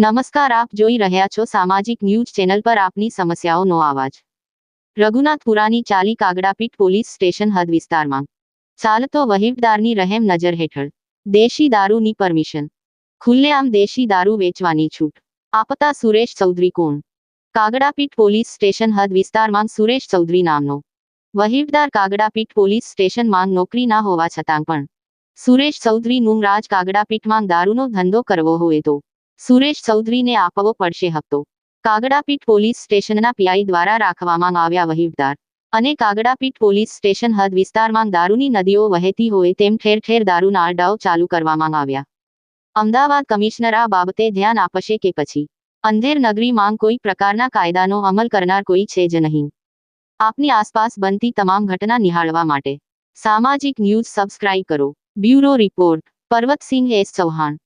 નમસ્કાર, આપ જોઈ રહ્યા છો સામાજિક ન્યૂઝ ચેનલ પર આપની સમસ્યાઓનો અવાજ રઘુનાથપુરાની ચાલી કાગડાપીઠ પોલીસ સ્ટેશન હદ વિસ્તારમાં. ચાલતો વહીવટદારની રહેમ નજર હેઠળ. દેશી દારૂની પરમિશન. ખુલ્લેઆમ દેશી દારૂ વેચવાની છૂટ. આપતા સુરેશ ચૌધરી કોણ? કાગડાપીઠ પોલીસ સ્ટેશન હદ વિસ્તારમાં સુરેશ ચૌધરી નામનો. વહીવટદાર કાગડાપીઠ પોલીસ સ્ટેશનમાં નોકરી ના હોવા છતાં પણ. સુરેશ ચૌધરીનું રાજ કાગડાપીઠમાં દારૂનો ધંધો કરવો હોય તો. સુરેશ ચૌધરીને આપવો પડશે હપ્તો. કાગડાપીઠ પોલીસ સ્ટેશનના પીઆઈ દ્વારા રાખવામાં આવ્યા વહીવટદાર. અને કાગડાપીઠ પોલીસ સ્ટેશન હદ વિસ્તારમાં દારૂની નદીઓ વહેતી હોય તેમ ઠેર ઠેર દારૂના અડ્ડાઓ ચાલુ કરવામાં આવ્યા. અમદાવાદ કમિશનર આ બાબતે ધ્યાન આપશે કે પછી. અંધેર નગરીમાં કોઈ પ્રકારના કાયદાનો અમલ કરનાર કોઈ છે જ નહીં. આપની આસપાસ બનતી તમામ ઘટના નિહાળવા માટે. સામાજિક ન્યૂઝ સબસ્ક્રાઇબ કરો. Bureau report. Parvatsinh S. Chauhan.